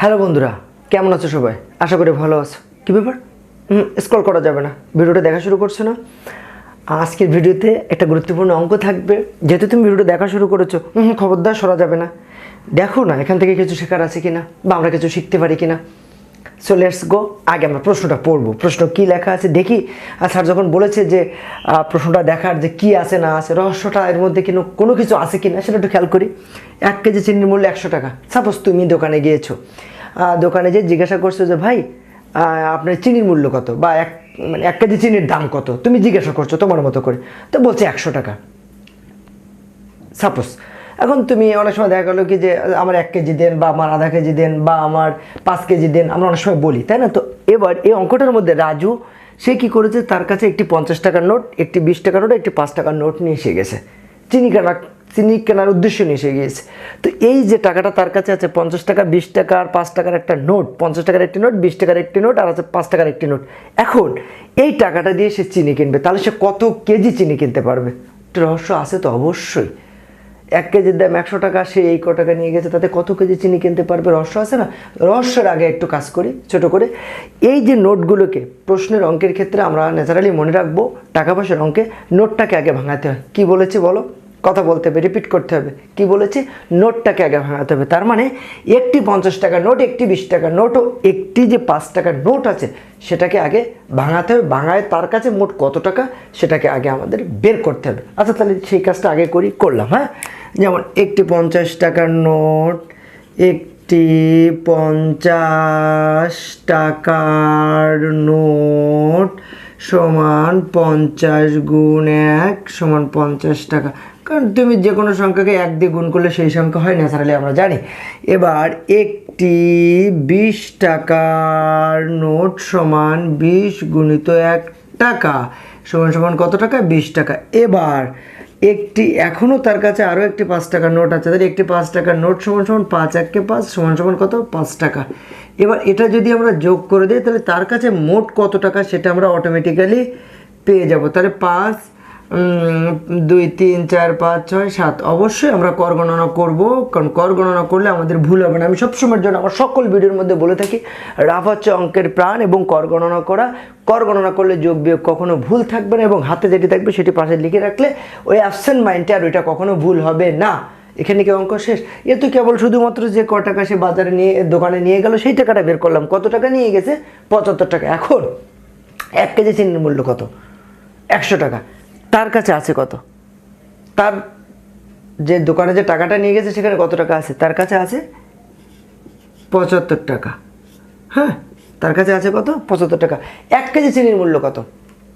Hello বন্ধুরা, কেমন আছো সবাই? আশা করি ভালো আছো। কী ব্যাপার? স্ক্রল করা যাবে না। ভিডিওটা দেখা শুরু করছ না? আজকের ভিডিওতে একটা গুরুত্বপূর্ণ অঙ্ক থাকবে। যেহেতু তুমি ভিডিওটা দেখা শুরু করেছ খবরদার সরা যাবে না। দেখো না, এখান থেকে কিছু শেখার আছে কিনা? বা আমরা কিছু শিখতে পারি কিনা? সো লেটস গো আগে আমরা প্রশ্নটা পড়ব। প্রশ্ন কি লেখা আছে? দেখি। আর স্যার যখন বলেছে যে প্রশ্নটা দেখার যে কি আছে, না আছে, রহস্যটা এর মধ্যে কিন্তু কোনো কিছু আছে কি না সেটা একটু খেয়াল করি। এক কেজি চিনির মূল্য একশো টাকা। সাপোজ তুমি দোকানে গিয়েছো। দোকানে যে জিজ্ঞাসা করছ যে, ভাই আপনার চিনির মূল্য কত? বা এক মানে এক কেজি চিনির দাম কত? তুমি জিজ্ঞাসা করছ তোমার মতো করে। তো বলছে একশো টাকা। সাপোজ এখন তুমি অনেক সময় দেখা গেলো কি যে আমার এক কেজি দেন বা আমার আধা কেজি দেন বা আমার পাঁচ কেজি দেন, আমরা অনেক সময় বলি, তাই না? তো এবার এই অঙ্কটার মধ্যে রাজু, সে কি করেছে? তার কাছে একটি পঞ্চাশ টাকার নোট, একটি বিশ টাকার নোট, একটি পাঁচ টাকার নোট নিয়ে এসে গেছে। চিনি কেনা, চিনি কেনার উদ্দেশ্য নিয়ে এসে গিয়েছে। তো এই যে টাকাটা তার কাছে আছে, পঞ্চাশ টাকা, বিশ টাকা আর পাঁচ টাকার একটা নোট, পঞ্চাশ টাকার একটি নোট, বিশ টাকার একটি নোট, আর আছে পাঁচ টাকার একটি নোট। এখন এই টাকাটা দিয়ে সে চিনি কিনবে, তাহলে সে কত কেজি চিনি কিনতে পারবে? রহস্য আছে তো অবশ্যই। এক কেজির দাম একশো টাকা, সে এই ক টাকা নিয়ে গেছে, তাতে কত কেজি চিনি কিনতে পারবে? রহস্য আছে না? রহস্যের আগে একটু কাজ করি, ছোট করে। এই যে নোটগুলোকে, প্রশ্নের অঙ্কের ক্ষেত্রে আমরা ন্যাচারালি মনে রাখব, টাকা পয়সার অঙ্কে, নোটটাকে আগে ভাঙাতে হয়। কি বলেছে বলো? কথা বলতে হবে রিপিট করতে হবে। কি বলেছে? নোটটাকে আগে ভাঙাতে হবে। তার মানে একটি পঞ্চাশ টাকা নোট, একটি বিশ টাকা নোট ও একটি যে পাঁচ টাকার নোট আছে, সেটাকে আগে ভাঙাতে হবে। ভাঙায় তার কাছে মোট কত টাকা, সেটাকে আগে আমাদের বের করতে হবে। আচ্ছা তাহলে সেই কাজটা আগে করি, করলাম হ্যাঁ? যেমন একটি পঞ্চাশ টাকার নোট, একটি পঞ্চাশ টাকার নোট সমান পঞ্চাশ গুণ এক সমান পঞ্চাশ টাকা। কারণ তুমি যে কোনো সংখ্যাকে এক দিয়ে গুণ করলে সেই সংখ্যা হয় ন্যাচারালি আমরা জানি। এবার একটি বিশ টাকার নোট সমান বিশ গুণিত এক টাকা সমান সমান কত টাকা? বিশ টাকা। এবার একটি এখনও তার কাছে আরও একটি পাঁচ টাকার নোট আছে। তাহলে একটি পাঁচ টাকার নোট সমান সমান পাঁচ এককে পাঁচ সমান সমান কত? পাঁচ টাকা। এবার এটা যদি আমরা যোগ করে দিই, তাহলে তার কাছে মোট কত টাকা সেটা আমরা অটোমেটিক্যালি পেয়ে যাব। তাহলে পাঁচ দুই, তিন, চার, পাঁচ, ছয়, সাত। অবশ্যই আমরা কর গণনা করব, কারণ কর গণনা করলে আমাদের ভুল হবে না। আমি সবসময়ের জন্য আমার সকল ভিডিওর মধ্যে বলে থাকি, রাফ হচ্ছে অঙ্কের প্রাণ এবং কর গণনা করা। কর গণনা করলে যোগ বিয়োগ কখনো ভুল থাকবে না এবং হাতে যেটি থাকবে সেটি পাশে লিখে রাখলে ওই অ্যাবসেন্ট মাইন্ডে আর ওইটা কখনো ভুল হবে না। এখানে কি অঙ্ক শেষ? এ তো কেবল শুধুমাত্র যে ক টাকা সে বাজারে নিয়ে, দোকানে নিয়ে গেল, সেই টাকাটা বের করলাম। কত টাকা নিয়ে গেছে? পঁচাত্তর টাকা। এখন এক কেজি চিনির মূল্য কত? একশো টাকা। তার কাছে আছে কত? তার যে দোকানে যে টাকাটা নিয়ে গেছে সেখানে কত টাকা আছে? তার কাছে আছে পঁচাত্তর টাকা। হ্যাঁ তার কাছে আছে কত? পঁচাত্তর টাকা। এক কেজি চিনির মূল্য কত?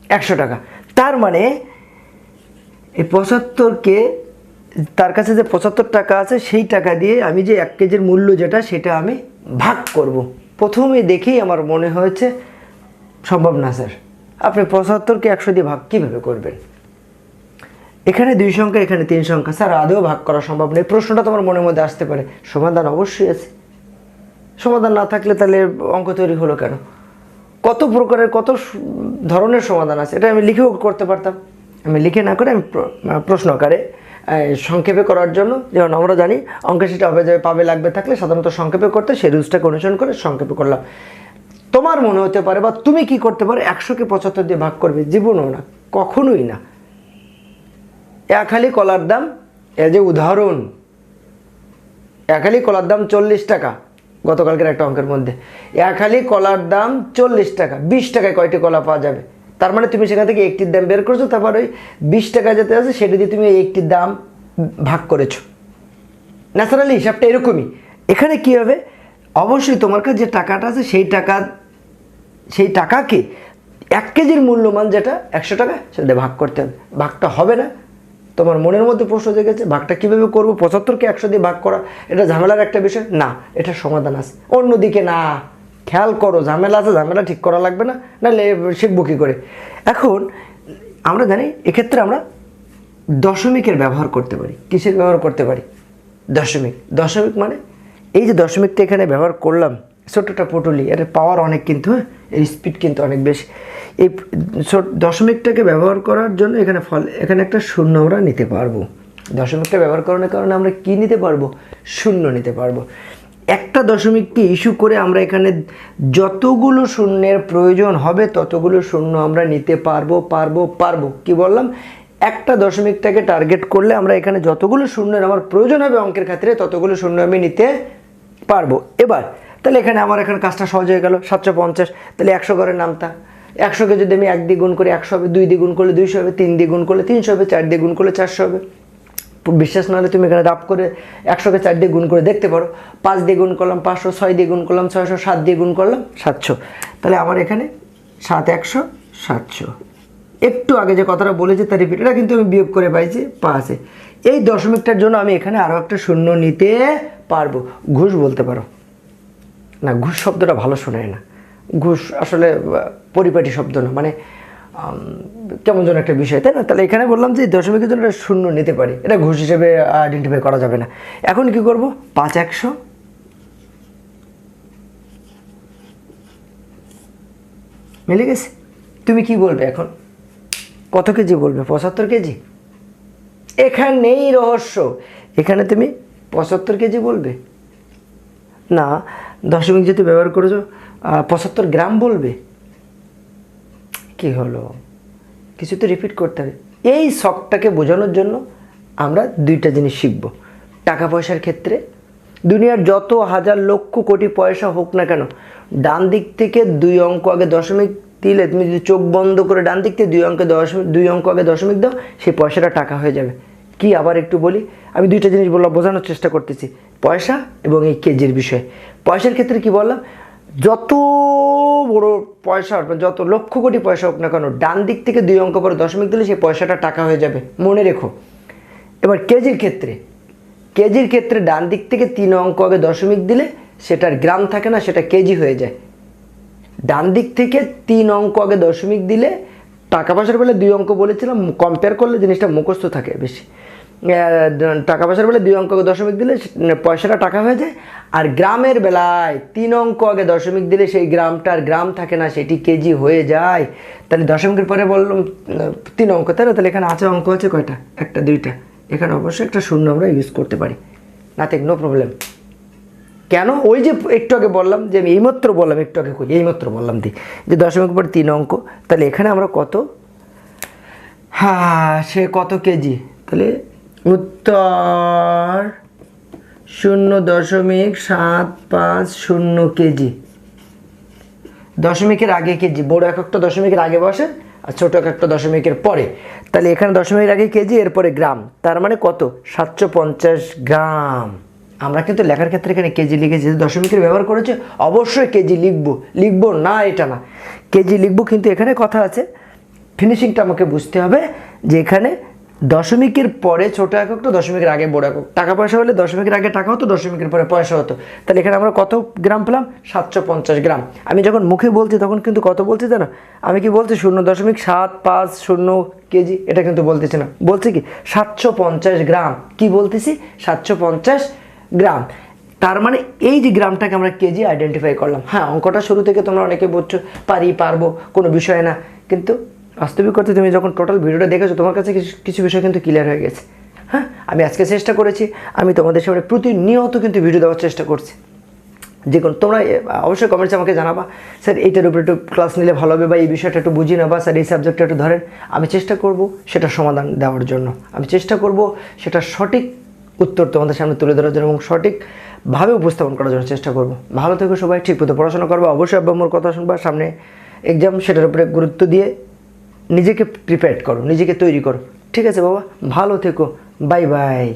একশো টাকা। তার মানে এই পঁচাত্তরকে, তার কাছে যে পঁচাত্তর টাকা আছে, সেই টাকা দিয়ে আমি যে এক কেজির মূল্য যেটা, সেটা আমি ভাগ করব। প্রথমে দেখেই আমার মনে হয়েছে, সম্ভব না, স্যার। আপনি পঁচাত্তরকে একশো দিয়ে ভাগ কীভাবে করবেন? এখানে দুই সংখ্যা, এখানে তিন সংখ্যা। স্যার, আদৌ ভাগ করা সম্ভব নেই প্রশ্নটা তোমার মনের মধ্যে আসতে পারে। সমাধান অবশ্যই আছে। সমাধান না থাকলে তাহলে অঙ্ক তৈরি হলো কেন? কত প্রকারের, কত ধরনের সমাধান আছে? এটা আমি লিখেও করতে পারতাম। আমি লিখে না করে আমি প্র- প্রশ্ন আকারে সংক্ষেপে করার জন্য, যেমন আমরা জানি অঙ্কে সেটা হবে যাবে পাবে, লাগবে, থাকলে সাধারণত সংক্ষেপে করতে, সেই রুলসটাকে অনুসরণ করে সংক্ষেপে করলাম। তোমার মনে হতে পারে বা তুমি কি করতে পারো একশোকে পঁচাত্তর দিয়ে ভাগ করবে, জীবনও না, কখনোই না। এক হালি কলার দাম এ যে উদাহরণ, এক হালি কলার দাম চল্লিশ টাকা, গতকালকের একটা অঙ্কের মধ্যে। এক হালি কলার দাম চল্লিশ টাকা, বিশ টাকায় কয়টি কলা পাওয়া যাবে? তার মানে তুমি সেখান থেকে একটির দাম বের করছ, তারপর ওই বিশ টাকা যেতে আছে, সেটা দিয়ে তুমি একটির দাম ভাগ করেছ। ন্যাচারালি হিসাবটা এরকমই। এখানে কী হবে? অবশ্যই তোমার কাছে যে টাকাটা আছে, সেই টাকা, সেই টাকাকে এক কেজির মূল্যমান যেটা, একশো টাকা, সেটা ভাগ করতে হবে। ভাগটা হবে না। তোমার মনের মধ্যে প্রশ্ন জেগেছে ভাগটা কীভাবে করব? পঁচাত্তরকে একশো দিয়ে ভাগ করা, এটা ঝামেলার একটা বিষয়? না, এটা সমাধান আছে। অন্যদিকে না, খেয়াল করো, ঝামেলা আছে, ঝামেলা ঠিক করা লাগবে না, নাহলে শিখব কী করে? এখন, আমরা জানি, এক্ষেত্রে আমরা দশমিকের ব্যবহার করতে পারি। কিসের ব্যবহার করতে পারি? দশমিক। দশমিক মানে এই যে দশমিকটা এখানে ব্যবহার করলাম ছোট্টটা পটুলি এর পাওয়ার অনেক কিন্তু হ্যাঁ? এর স্পিড কিন্তু অনেক বেশি। এই দশমিকটাকে ব্যবহার করার জন্য এখানে ফল, এখানে একটা শূন্য আমরা নিতে পারব। দশমিকটা ব্যবহার করানোর কারণে আমরা কি নিতে পারব? শূন্য নিতে পারব। একটা দশমিককে ইস্যু করে আমরা এখানে যতগুলো শূন্যের প্রয়োজন হবে, ততগুলো শূন্য আমরা নিতে পারব পারব পারব। কি বললাম? একটা দশমিকটাকে টার্গেট করলে আমরা এখানে যতগুলো শূন্যের আমার প্রয়োজন হবে অঙ্কের ক্ষেত্রে ততগুলো শূন্য আমি নিতে পারব। এবার, তাহলে এখানে আমার এখানে কাজটা সহজ হয়ে গেল, সাতশো পঞ্চাশ, তাহলে একশো করে নামতা একশোকে যদি আমি এক দ্বিগুণ করি, একশো হবে দুই দ্বিগুণ করলে দুইশো হবে, তিন দ্বিগুণ করলে তিনশো হবে, চার দ্বিগুণ করলে চারশো হবে। বিশ্বাস না হলে তুমি এখানে রাপ করে একশোকে চার দিয়ে গুণ করে দেখতে পারো। পাঁচ দিয়ে গুণ করলাম পাঁচশো, ছয় দিয়ে গুণ করলাম ছয়শো, সাত দিয়ে গুণ করলাম সাতশো। তাহলে আমার এখানে সাত একশো, সাতশো। একটু আগে যে কথাটা বলেছি তার রিপিট এটা কিন্তু আমি বিয়োগ করে পাইছি পাঁচে এই দশমিকটার জন্য আমি এখানে আরও একটা শূন্য নিতে পারব। ঘুষ বলতে পারো। না, ঘুষ শব্দটা ভালো শোনায় না। ঘুষ আসলে পরিপাটি শব্দ না। মানে কেমন যেন একটা বিষয়, তাই না? তাহলে এখানে বললাম যে, দশমিকের জন্য একটা শূন্য নিতে পারি। এটা ঘুষ হিসেবে আইডেন্টিফাই করা যাবে না। এখন কি করব? পাঁচ একশো। মিলে গেছে? তুমি কি বলবে এখন? কত কেজি বলবে? পঁচাত্তর কেজি? এখানেই রহস্য। এখানে তুমি পঁচাত্তর কেজি বলবে। না দশমিক যেহেতু ব্যবহার করেছ পঁচাত্তর গ্রাম বলবে। কি হলো? কিছু তো রিপিট করতে হবে। এই শখটাকে বোঝানোর জন্য আমরা দুইটা জিনিস শিখব। টাকা পয়সার ক্ষেত্রে, দুনিয়ার যত হাজার লক্ষ কোটি পয়সা হোক না কেন, ডান দিক থেকে দুই অঙ্ক আগে দশমিক দিলে তুমি যদি চোখ বন্ধ করে ডান দিক থেকে দুই অঙ্কে দশমিক দুই অঙ্ক আগে দশমিক দাও, সেই পয়সাটা টাকা হয়ে যাবে। কি আবার একটু বলি? আমি দুইটা জিনিস বললাম, বোঝানোর চেষ্টা করতেছি। পয়সা এবং এই কেজির বিষয়ে। পয়সার ক্ষেত্রে কি বললাম? যত বড় পয়সা যত লক্ষ কোটি পয়সা হোক না কেন, ডান দিক থেকে দুই অঙ্ক পরে দশমিক দিলে সেই পয়সাটা টাকা হয়ে যাবে। মনে রেখো। এবার কেজির ক্ষেত্রে। কেজির ক্ষেত্রে ডান দিক থেকে তিন অঙ্ক আগে দশমিক দিলে সেটার গ্রাম থাকে না, সেটা কেজি হয়ে যায়। ডান দিক থেকে তিন অঙ্ক আগে দশমিক দিলে টাকা পয়সার বেলা দুই অঙ্ক বলেছিলাম কম্পেয়ার করলে জিনিসটা মুখস্থ থাকে বেশি। টাকা পয়সার বেলা দুই অঙ্ক দশমিক দিলে পয়সাটা টাকা হয়ে যায়। আর গ্রামের বেলায় তিন অঙ্ক আগে দশমিক দিলে সেই গ্রামটার গ্রাম থাকে না, সেটি কেজি হয়ে যায়। তাহলে দশমিকের পরে বললাম তিন অঙ্ক, তাই না? তাহলে এখানে আছে অঙ্ক আছে কয়টা? একটা, দুইটা। এখানে অবশ্যই একটা শূন্য আমরা ইউজ করতে পারি। নাথিং নো প্রবলেম কেন? ওই যে একটু আগে বললাম, যে আমি এইমাত্র বললাম, একটু আগে কই, এইমাত্র বললাম দি, যে দশমিক পর তিন অঙ্ক, তাহলে এখানে আমরা কত? হ্যাঁ সে কত কেজি? তাহলে উত্তর শূন্য দশমিক সাত পাঁচ শূন্য কেজি। দশমিকের আগে কেজি, বড় এককটা দশমিকের আগে বসে আর ছোট একটা দশমিকের পরে। তাহলে এখানে দশমিকের আগে কেজি, এরপরে গ্রাম। তার মানে কত? সাতশো পঞ্চাশ গ্রাম। আমরা কিন্তু লেখার ক্ষেত্রে এখানে কেজি লিখেছি দশমিকের ব্যবহার করেছে, অবশ্যই কেজি লিখব। লিখব না এটা না। কেজি লিখব কিন্তু এখানে কথা আছে। ফিনিশিংটা আমাকে বুঝতে হবে যে এখানে দশমিকের পরে ছোট একক তো দশমিকের আগে বড় একক। টাকা পয়সা হলে দশমিকের আগে টাকা হতো, দশমিকের পরে পয়সা হতো। তাহলে এখানে আমরা কত গ্রাম পেলাম? সাতশো পঞ্চাশ গ্রাম। আমি যখন মুখে বলছি তখন কিন্তু কত বলছি জানো? আমি কি বলছি শূন্য দশমিক সাত পাঁচ শূন্য কেজি? এটা কিন্তু বলতেছি না। বলছি কি? সাতশো পঞ্চাশ গ্রাম। কি বলতেছি? সাতশো পঞ্চাশ গ্রাম। তার মানে এই যে গ্রামটাকে আমরা কেজি আইডেন্টিফাই করলাম। হ্যাঁ অঙ্কটা শুরু থেকে তোমরা অনেকে বলছো পারি, পারব, কোনো বিষয় না। কিন্তু বাস্তবিক করতে তুমি যখন টোটাল ভিডিওটা দেখেছ, তোমার কাছে কিছু কিছু বিষয় কিন্তু ক্লিয়ার হয়ে গেছে। হ্যাঁ? আমি আজকে চেষ্টা করেছি, আমি তোমাদের সামনে প্রতিনিয়ত কিন্তু ভিডিও দেওয়ার চেষ্টা করছি। যে কোনো তোমরা অবশ্যই কমেন্টসে আমাকে জানাবা। স্যার, এইটার উপরে একটু ক্লাস নিলে ভালো হবে বা এই বিষয়টা একটু বুঝি না বা স্যার, এই সাবজেক্টটা একটু ধরেন। আমি চেষ্টা করব সেটা সমাধান দেওয়ার জন্য। আমি চেষ্টা করব সেটা সঠিক উত্তর তোমাদের সামনে তুলে ধরার জন্য এবং সঠিকভাবে উপস্থাপন করার জন্য চেষ্টা করব। ভালো থেকো সবাই, ঠিক মতো পড়াশোনা করব, অবশ্যই আব্বা কথা শুনবা, সামনে এক্সাম সেটার উপরে গুরুত্ব দিয়ে নিজেকে প্রিপেয়ার করো নিজেকে তৈরি করো। ঠিক আছে বাবা? ভালো থেকো। Bye bye